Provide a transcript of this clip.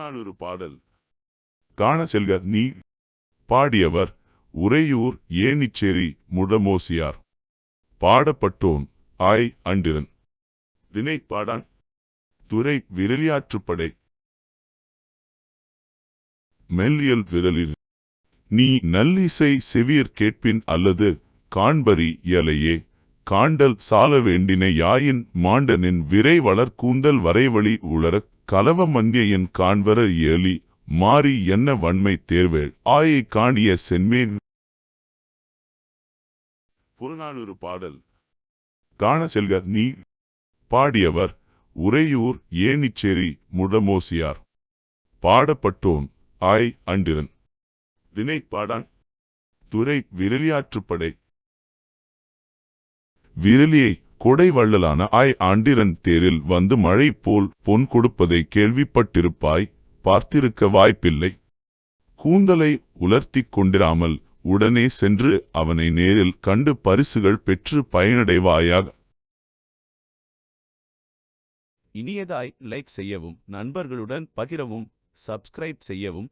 புறநானூறு பாடல். காண செல்க நீ பாடியவர் உறையூர் ஏனிச்சேரி முடமோசியார். பாடப்பட்டோன் ஆய் அண்டிரன். தினை பாடான் துறை விரலியாற்றுப்படை மெல்லியல் விரலில் நீ நல்லிசை செவியர் கேட்பின் அல்லது காண்பரி இயலையே. காண்டல் சால வேண்டின யாயின் மாண்டனின் விரை வளர் கூந்தல் வரைவழி உளரக் கலவ மன்யையன் காண்வர இயலி மாறி என்ன வன்மை தேர்வேள்? ஆயை காணிய சென்மேன். புறநானூறு பாடல். காண செல்க நீ பாடியவர் உறையூர் ஏனிச்சேரி முடமோசியார். பாடப்பட்டோன் ஆய் அண்டிரன். தினை பாடான் துறை விரலியாற்றுப்படை. விரலியை கொடைவள்ளலான ஆய் ஆண்டிரன் தேரில் வந்து மழை போல் பொன் கொடுப்பதை கேள்விப்பட்டிருப்பாய் பார்த்திருக்க வாய்ப்பில்லை. கூந்தலை உலர்த்திக் கொண்டிராமல் உடனே சென்று அவனை நேரில் கண்டு பரிசுகள் பெற்று பயனடைவாயாக. இனியதாய் லைக் செய்யவும் நண்பர்களுடன் பகிரவும் சப்ஸ்கிரைப் செய்யவும்.